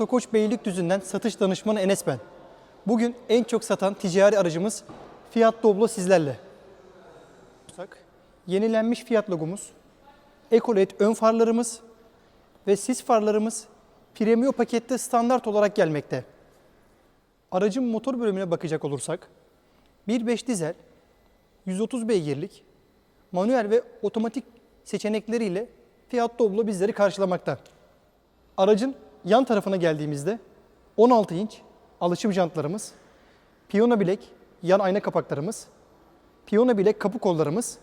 Otokoç Beylikdüzü'nden satış danışmanı Enes ben. Bugün en çok satan ticari aracımız Fiat Doblo sizlerle. Yenilenmiş Fiat logomuz, Ecoled ön farlarımız ve sis farlarımız Premium pakette standart olarak gelmekte. Aracın motor bölümüne bakacak olursak 1.5 dizel 130 beygirlik manuel ve otomatik seçenekleriyle Fiat Doblo bizleri karşılamakta. Aracın yan tarafına geldiğimizde 16 inç alışım jantlarımız, piyano bilek yan ayna kapaklarımız, piyano bilek kapı kollarımız,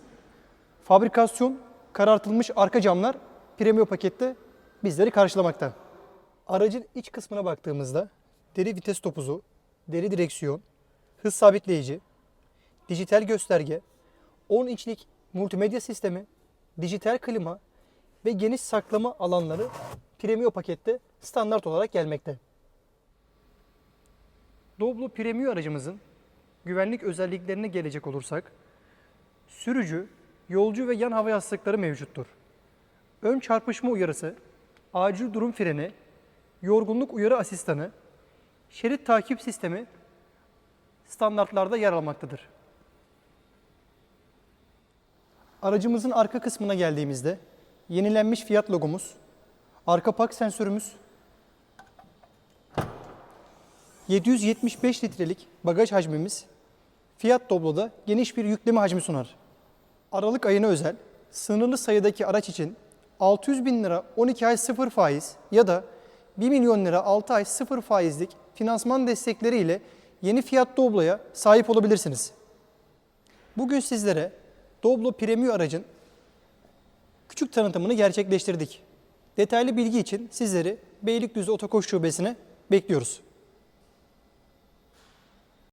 fabrikasyon karartılmış arka camlar premium pakette bizleri karşılamakta. Aracın iç kısmına baktığımızda deri vites topuzu, deri direksiyon, hız sabitleyici, dijital gösterge, 10 inçlik multimedya sistemi, dijital klima ve geniş saklama alanları Premium pakette standart olarak gelmekte. Doblo Premium aracımızın güvenlik özelliklerine gelecek olursak, sürücü, yolcu ve yan hava yastıkları mevcuttur. Ön çarpışma uyarısı, acil durum freni, yorgunluk uyarı asistanı, şerit takip sistemi standartlarda yer almaktadır. Aracımızın arka kısmına geldiğimizde yenilenmiş Fiat logomuz, arka park sensörümüz, 775 litrelik bagaj hacmimiz Fiat Doblo'da geniş bir yükleme hacmi sunar. Aralık ayına özel sınırlı sayıdaki araç için 600 bin lira 12 ay sıfır faiz ya da 1 milyon lira 6 ay sıfır faizlik finansman destekleri ile yeni Fiat Doblo'ya sahip olabilirsiniz. Bugün sizlere Doblo Premium aracın küçük tanıtımını gerçekleştirdik. Detaylı bilgi için sizleri Beylikdüzü Otokoş Şubesi'ne bekliyoruz.